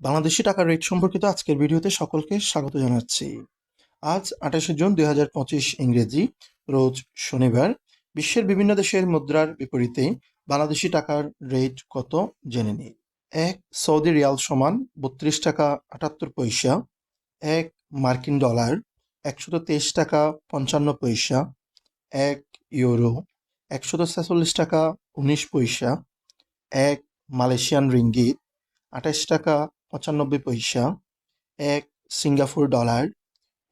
বাংলাদেশি টাকার রেট সম্পর্কিত আজকের ভিডিওতে সকলকে স্বাগত জানাচ্ছি। আজ আঠাশে জুন দুই হাজার পঁচিশ ইংরেজি, রোজ শনিবার। বিশ্বের বিভিন্ন দেশের মুদ্রার বিপরীতে বাংলাদেশি টাকার রেট কত জেনে নিই। এক সৌদি রিয়াল সমান বত্রিশ টাকা আটাত্তর পয়সা, এক মার্কিন ডলার একশত তেইশ টাকা পঞ্চান্ন পয়সা, এক ইউরো একশত ছেচল্লিশ টাকা উনিশ পয়সা, এক মালয়েশিয়ান রিঙ্গিত আঠাশ টাকা পঁচানব্বই পয়সা, এক সিঙ্গাপুর ডলার,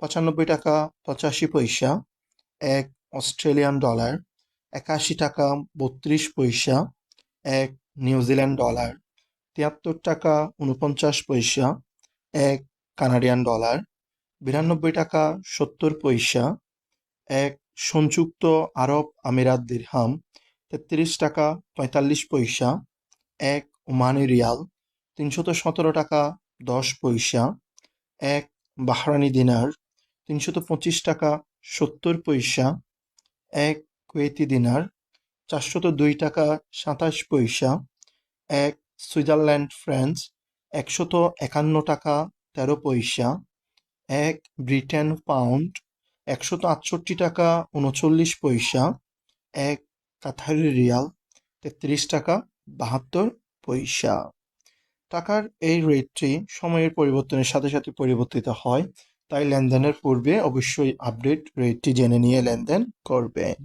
পঁচানব্বই টাকা পঁচাশি পয়সা, এক অস্ট্রেলিয়ান ডলার, একাশি টাকা বত্রিশ পয়সা, এক নিউজিল্যান্ড ডলার, তিয়াত্তর টাকা উনপঞ্চাশ পয়সা, এক কানাডিয়ান ডলার, বিরানব্বই টাকা সত্তর পয়সা, এক সংযুক্ত আরব আমিরাত দিরহাম, তেত্রিশ টাকা পঁয়তাল্লিশ পয়সা, এক ওমানি রিয়াল তিনশত সতেরো টাকা দশ পয়সা, এক বাহরানি দিনার তিনশত পঁচিশ টাকা সত্তর পয়সা, এক কুয়েতি দিনার চারশত দুই টাকা সাতাশ পয়সা, এক সুইজারল্যান্ড ফ্রান্স একশত একান্ন টাকা তেরো পয়সা, এক ব্রিটেন পাউন্ড একশত আটষট্টি টাকা উনচল্লিশ পয়সা, এক কাথারি রিয়াল তেত্রিশ টাকা বাহাত্তর পয়সা। টাকার এই রেটটি সময়ের পরিবর্তনের সাথে সাথে পরিবর্তিত হয়। তাই লেনদেনের পূর্বে অবশ্যই আপডেট রেটটি জেনে নিয়ে লেনদেন করবেন।